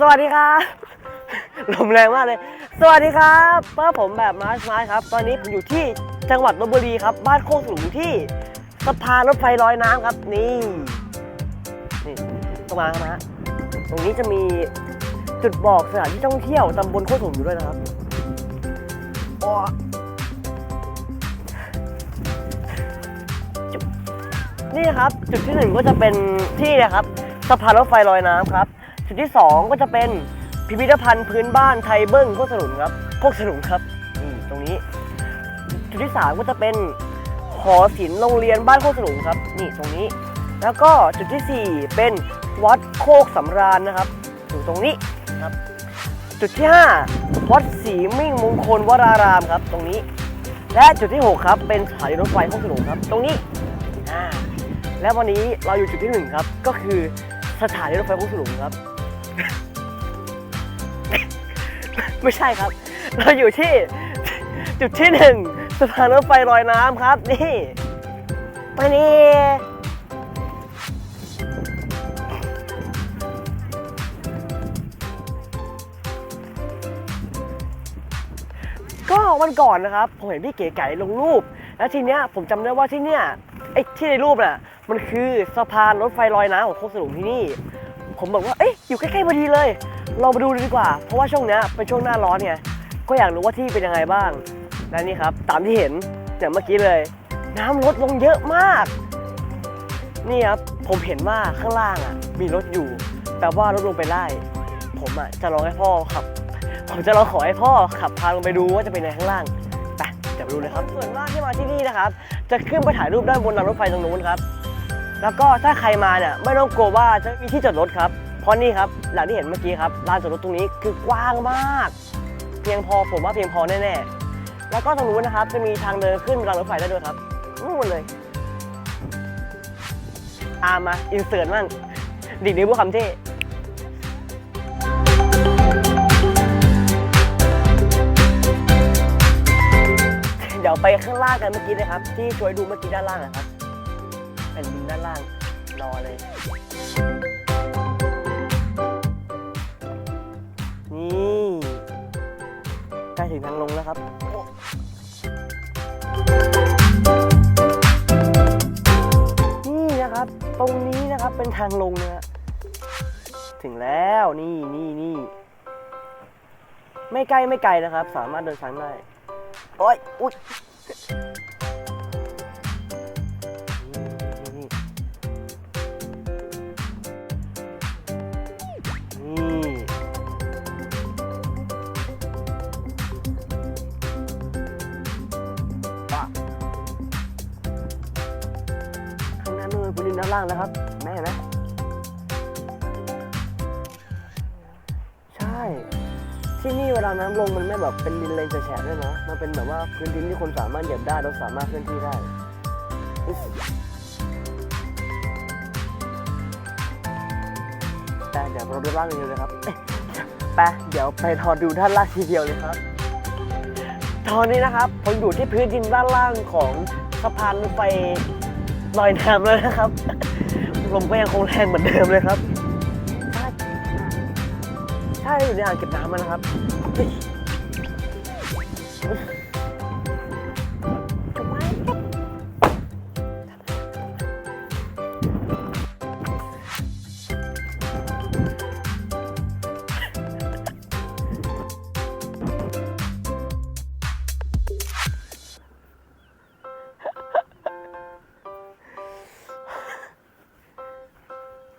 สวัสดีครับ ลมแรงมากเลย สวัสดีครับเป้าผมแบบมาร์ชมาร์ชครับ ตอนนี้ผมอยู่ที่จังหวัดลบบุรีครับ บ้านโคกสูงที่สะพานรถไฟลอยน้ำครับ นี่นี่ตรงมาครับนะตรงนี้จะมีจุดบอกสถานที่ท่องเที่ยวตำบลโคกสูงอยู่ด้วยนะครับอ๋อนี่ครับ จุดที่หนึ่งก็จะเป็นที่นะครับสะพานรถไฟลอยน้ำครับ จุดที่สองก็จะเป็นพิพิธภัณฑ์พื้นบ้านไทยเบิ้งโคกสนุนครับโคกสนุนครับนี่ตรงนี้ จุดที่สามก็จะเป็นหอศิลป์โรงเรียนบ้านโคกสนุนครับ นี่ตรงนี้ แล้วก็จุดที่สี่เป็นวัดโคกสำราญนะครับ อยู่ตรงนี้ครับ จุดที่ห้าวัดศรีมิ่งมงคลวรารามครับ ตรงนี้ และจุดที่หกครับ เป็นสถานีรถไฟโคกสนุนครับ ตรงนี้อ่าและวันนี้เราอยู่จุดที่หนึ่งครับ ก็คือสถานีรถไฟโคกสนุนครับ ไม่ใช่ครับ เราอยู่ที่จุดที่หนึ่งสะพานรถไฟลอยน้ำครับ นี่ไปนี่ก็วันก่อนนะครับ ผมเห็นพี่เก๋ไก่ลงรูป แล้วทีเนี้ยผมจำได้ว่าที่เนี้ยไอ้ที่ในรูปน่ะ มันคือสะพานรถไฟลอยน้ำของโคกสลุงที่นี่ ผมบอกว่า เอ๊ะ อยู่ใกล้ๆพอดีเลยลองไปดูดีกว่า เพราะว่าช่วงเนี้ยเป็นช่วงหน้าร้อนไงก็อยากรู้ว่าที่เป็นยังไงบ้างและนี่ครับ ตามที่เห็นอย่างเมื่อกี้เลย น้ำลดลงเยอะมาก นี่ครับผมเห็นว่าข้างล่างอะ มีรถอยู่แต่ว่ารถลงไปได้ผมอะจะลองให้พ่อขับ ผมจะลองขอให้พ่อขับพาลงไปดูว่าจะเป็นยังไงข้างล่างไปเดี๋ยวไปดูเลยครับส่วนมากที่มาที่นี่นะครับ จะขึ้นไปถ่ายรูปด้านบนรางรถไฟตรงนู้นครับ แล้วก็ถ้าใครมาเนี่ยไม่ต้องกลัวว่าจะมีที่จอดรถครับ เพราะนี่ครับอย่างที่เห็นเมื่อกี้ครับลานจอดรถตรงนี้คือกว้างมาก เพียงพอผมว่าเพียงพอแน่ๆแล้วก็ตรงนู้นนะครับจะมีทางเดินขึ้นรางรถไฟได้ด้วยครับนู่นเลยตามมาอินเสิร์ตมั่งดิดนิ้วกคำเท่เดี๋ยวไปข้างล่างกันเมื่อกี้นะครับ ที่ช่วยดูเมื่อกี้ด้านล่างนะครับเป็นลิงก์ด้านล่างรอเลย ถึงทางลงแล้วครับ นี่นะครับ ตรงนี้นะครับเป็นทางลงนะฮะถึงแล้วนี่นี่นี่ไม่ใกล้ไม่ไกลนะครับ สามารถเดินทางได้โอ้ยอุ้ย นด้านล่างนะครับแม่เห็นไหมใช่ ที่นี่เวลาน้ำลงมันไม่แบบเป็นดินเลนแฉะด้วยนะมันเป็นแบบว่าพื้นดินที่คนสามารถเหยียบได้แล้วสามารถเคลื่อนที่ได้แต่เดี๋ยวเราดูล่างกันเลยครับไปเดี๋ยวไปทอดูด้านล่างทีเดียวเลยครับ ตอนนี้นะครับผมอยู่ที่พื้นดินด้านล่างของสะพานไฟ ลอยน้ำแล้วนะครับ ลมก็ยังคงแรงเหมือนเดิมเลยครับ ใช่อยู่ในอ่างเก็บน้ำมันนะครับ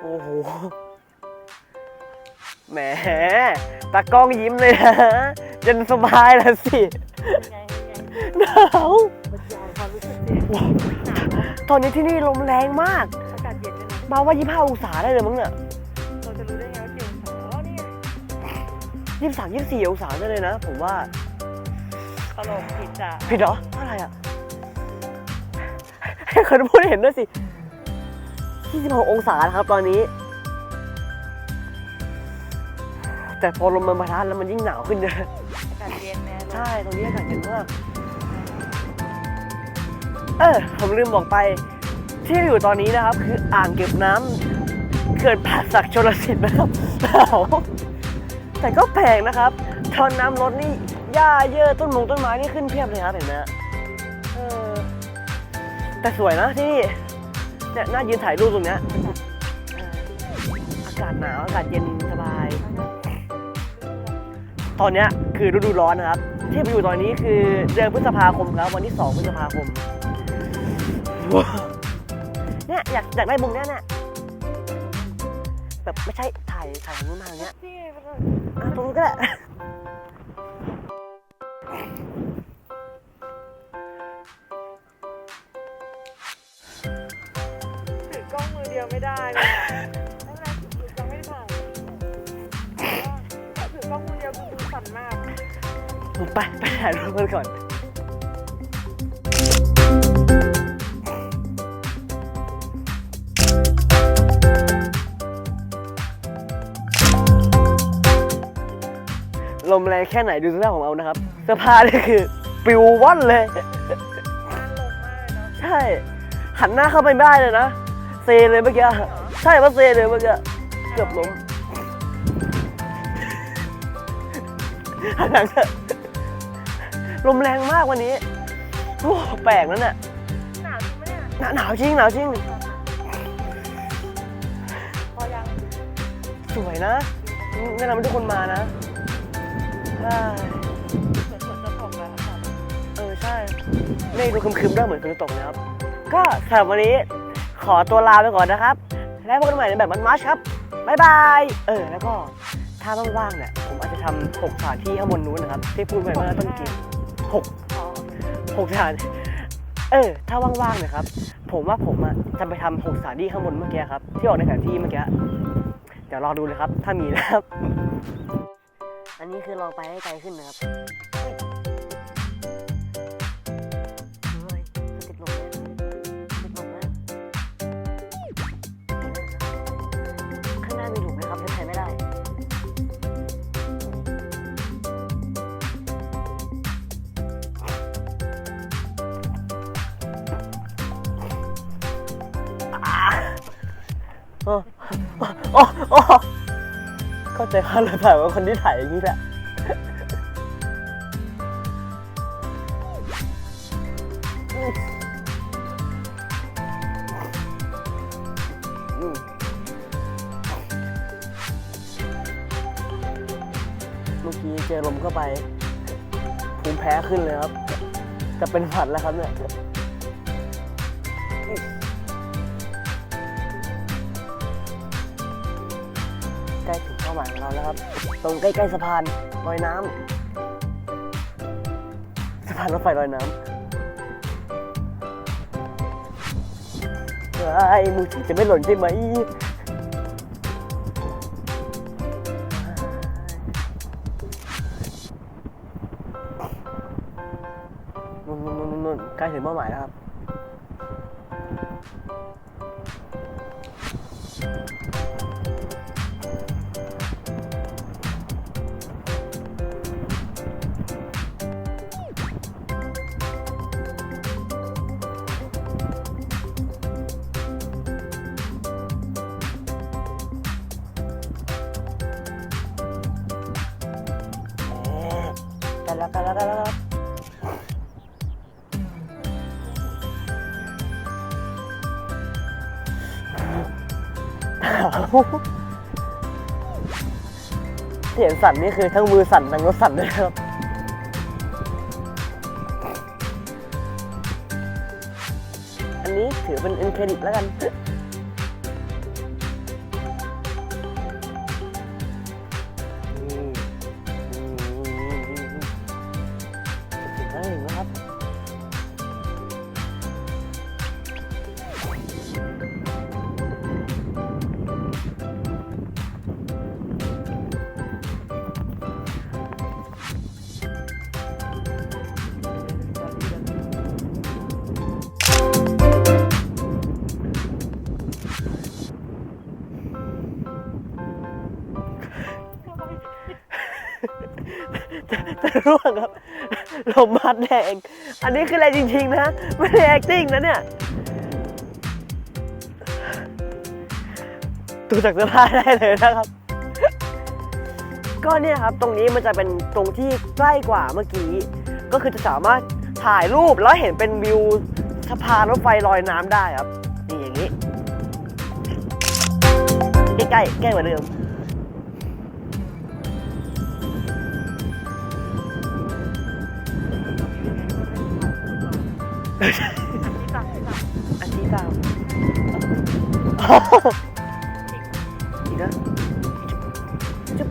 โอ้โห แหม ตากล้องยิ้มเลยนะเย็นสบายแล้วสิหนาวตอนนี้ที่นี่ลมแรงมาก อากาศเย็นด้วยนะมาว่า 25 องศาได้เลยมั้งเนี่ยเราจะรู้ได้ไงว่ากี่องศาอ๋อนี่ไง23 24 องศาได้เลยนะ ผมว่า ตลกผิดจ้ะผิดเหรอ อะไรอะ ให้คนพูดให้เห็นด้วยสิ 26 องศานะครับตอนนี้ แต่พอลมมันมาทันแล้วมันยิ่งหนาวขึ้นเยอะอากาศเย็นแน่เลยใช่ ตรงนี้อากาศเย็นมาก เออผมลืมบอกไปที่อยู่ตอนนี้นะครับ คืออ่างเก็บน้ำเขื่อนป่าศักดิ์ชลสิทธิ์นะครับหนาวแต่ก็แปลกนะครับตอนน้ำลดนี่หญ้าเยอะต้นมงต้นไม้นี่ขึ้นเพียบเลยครับเห็นไหมฮะเออแต่สวยนะที่นี่ เนี่ยน่ายืนถ่ายรูปตรงเนี้ยเอออากาศหนาวอากาศเย็นสบาย ตอนเนี้ยคือฤดูร้อนนะครับ ที่ไปอยู่ตอนนี้คือเดือนพฤษภาคมครับวันที่2พฤษภาคมว้าวเนี่ยอยากอยากได้มุมเนี้ยเนี่ยแบบไม่ใช่ถ่ายถ่ายทางนู้นมาอย่างเงี้ยนี่ไงมันก็อะตรงนู้นก็ได้ ดียวไม่ได้เลยอะไม่เป็นไรถือกล้องไม่ได้ถ่ายแต่ถือกล้องมือเดียวดูสั่นมากไปไปถ่ายรูปกันก่อน ลมแรงแค่ไหนดูเสื้อผ้าของเรานะครับเสื้อผ้านี่คือปิวว่อนเลย น่าลงมากเลยเนาะ ใช่ หันหน้าเข้าไปไม่ได้เลยนะ เซเลยเมื่อกี้ ใช่ว่าเซเลยเมื่อกี้ เกือบล้มหันหลังเถอะลมแรงมากวันนี้โอ้แปลกนั่นน่ะหนาวจริงไหมเนี่ยหนาหนาวจริงหนาวจริง พอยังสวยนะแนะนำให้ทุกคนมานะใช่เหมือนฝนจะตกแล้วค่ะเออใช่เมฆดูคึมๆได้เหมือนฝนจะตกนะครับ ก็สำหรับวันนี้ ขอตัวลาไปก่อนนะครับ แล้วพบกันใหม่ในแบบมันมัชครับบ๊ายบาย เออ แล้วก็ถ้าว่างๆเนี่ย ผมอาจจะทำหกสถานที่ข้างบนนู้นนะครับ ที่พูดไปเมื่อต้นคลิปหกหกสถาน เออ ถ้าว่างๆนะครับ ผมว่าผมอะจะไปทำหกสถานที่ข้างบนเมื่อกี้ครับ ที่ออกในแผนที่เมื่อกี้ เดี๋ยวรอดูเลยครับ ถ้ามีนะครับ อันนี้คือลองไปให้ไกลขึ้นนะครับ โอ้โอ้โอ้เข้าใจว่าเลยผ่านว่าคนที่ถ่ายอย่างนี้แหละอืมเมื่อกี้เจอลมเข้าไป ภูมิแพ้ขึ้นเลยครับ จะเป็นหวัดแล้วครับเนี่ย องเราแล้วครับ ตรงใกล้ๆสะพานลอยน้ำสะพานรถไฟลอยน้ำไอ้มือถือจะไม่หล่นใช่ไหมนู่นนู่นนู่นนู่นใกล้ถึงเป้าหมายแล้วครับ แล้วกันแล้วกันแล้วเสียงสั่นนี่คือทั้งมือสั่นทั้งรถสั่นเลยครับอันนี้ถือเป็นเอ็นเครดิตแล้วกัน ร่วงครับลมพัดแรงอันนี้คืออะไรจริง ๆ นะ ไม่ได้ acting นะเนี่ยดูจากเสื้อผ้าได้เลยนะครับ ก็เนี่ยครับตรงนี้มันจะเป็นตรงที่ใกล้กว่าเมื่อกี้ ก็คือจะสามารถถ่ายรูปแล้วเห็นเป็นวิวสะพานรถไฟลอยน้ำได้ครับนี่อย่างนี้ ใกล้ใกล้ใกล้กว่าเดิม อันที่ตามอีกนะจุ๊บ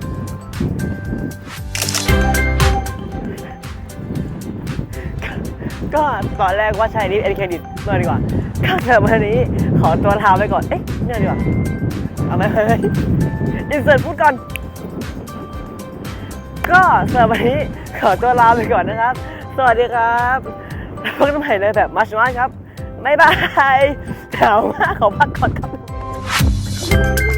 ก็ตอนแรกว่าใช้ลิฟเอ็นเครดิตเมาดีกว่าก็เสริมวันนี้ขอตัวลาไปก่อน เอ๊ะเนี่ยดีกว่า เอาไหมเฮ้ยอินเสิร์ตพูดก่อน ก็สำหรับวันนี้ขอตัวลาไปก่อนนะครับ สวัสดีครับ พบกันใหม่เลยแบบมาชมาครับบ๊ายบายแถวมากขอพักก่อนครับ